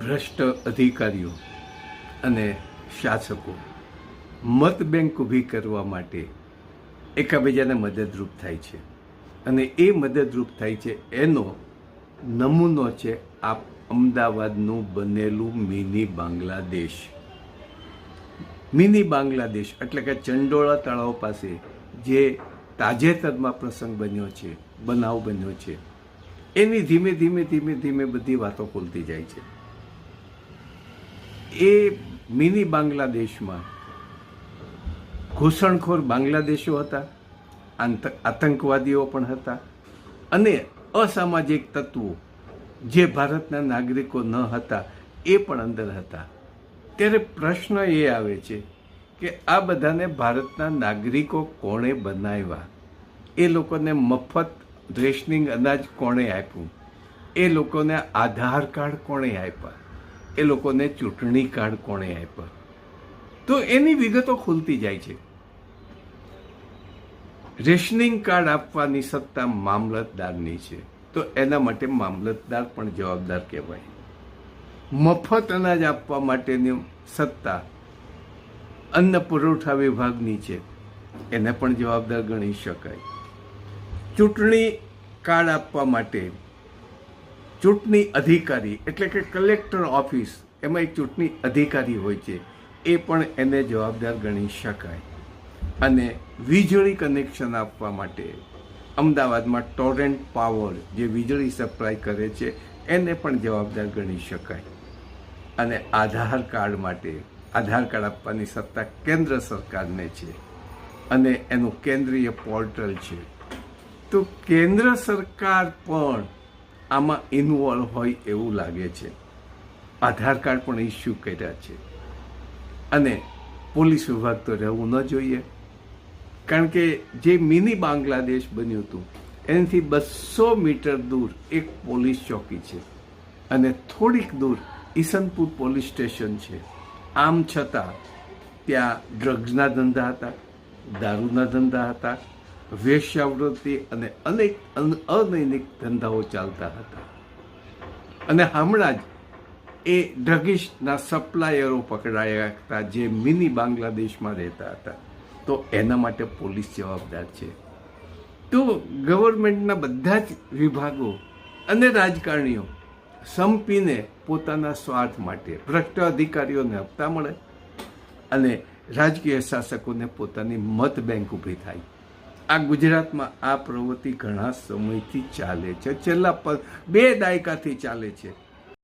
ભ્રષ્ટ અધિકારીઓ અને શાસકો મત બેંક ઊભી કરવા માટે એકાબીજાને મદદરૂપ થાય છે. અને એ મદદરૂપ થાય છે એનો નમૂનો છે આ અમદાવાદનું બનેલું મિની બાંગ્લાદેશ. મિની બાંગ્લાદેશ એટલે કે ચંડોળા તળાવ પાસે જે તાજેતરમાં પ્રસંગ બન્યો છે, બનાવ બન્યો છે, એની ધીમે ધીમે ધીમે ધીમે બધી વાતો ખુલતી જાય છે. એ મિની બાંગ્લાદેશમાં ઘૂસણખોર બાંગ્લાદેશો હતા આતંકવાદીઓ પણ હતા અને અસામાજિક તત્વો જે ભારતના નાગરિકો ન હતા એ પણ અંદર હતા. ત્યારે પ્રશ્ન એ આવે છે કે આ બધાને ભારતના નાગરિકો કોણે બનાવ્યા? એ લોકોને મફત રેશનિંગ અનાજ કોણે આપ્યું? એ લોકોને આધાર કાર્ડ કોણે આપ્યા? એ લોકોને ચૂંટણી કાર્ડ કોણે આપ્યા? તો એની વિગતો ખુલતી જાય છે. રેશનિંગ કાર્ડ આપવાની સત્તા મામલતદારની છે. તો એના માટે મામલતદાર પણ જવાબદાર કહેવાય. મફત અનાજ આપવા માટેની સત્તા અન્ન પુરવઠા વિભાગની છે. એને પણ જવાબદાર ગણી શકાય. ચૂંટણી કાર્ડ આપવા માટે ચૂંટણી અધિકારી, એટલે કે કલેક્ટર ઓફિસ, એમાં એક ચૂંટણી અધિકારી હોય છે, એ પણ એને જવાબદાર ગણી શકાય. અને વીજળી કનેક્શન આપવા માટે અમદાવાદમાં ટોરેન્ટ પાવર જે વીજળી સપ્લાય કરે છે, એને પણ જવાબદાર ગણી શકાય. અને આધાર કાર્ડ માટે, આધાર કાર્ડ આપવાની સત્તા કેન્દ્ર સરકારને છે, અને એનું કેન્દ્રીય પોર્ટલ છે. તો કેન્દ્ર સરકાર પણ આમાં ઇન્વોલ્વ હોય એવું લાગે છે. આધાર કાર્ડ પણ ઇસ્યુ કર્યા છે. અને પોલીસ વિભાગ તો રહેવું ન જોઈએ. કારણ કે જે મિની બાંગ્લાદેશ બન્યું હતું, એનાથી બસો મીટર દૂર એક પોલીસ ચોકી છે. અને થોડીક દૂર ઈસનપુર પોલીસ સ્ટેશન છે. આમ છતાં ત્યાં ડ્રગ્સના ધંધા હતા, દારૂના ધંધા હતા વેશ્યાવૃત્તિ અને અનેક અન- અનૈતિક ધંધાઓ ચાલતા હતા. અને હમણાં જ એ ડ્રગિસ્ટના સપ્લાયરો પકડાયા હતા જે મિની બાંગ્લાદેશમાં રહેતા હતા. તો એના માટે પોલીસ જવાબદાર છે. તો ગવર્મેન્ટના બધા જ વિભાગો અને રાજકારણીઓ સંપીને પોતાના સ્વાર્થ માટે ભ્રષ્ટ અધિકારીઓને હપ્તા મળે અને રાજકીય શાસકોને પોતાની મત બેંક ઊભી થાય. આ ગુજરાતમાં આ પ્રવૃત્તિ ઘણા સમયથી ચાલે છે. છેલ્લા બે દાયકાથી ચાલે છે.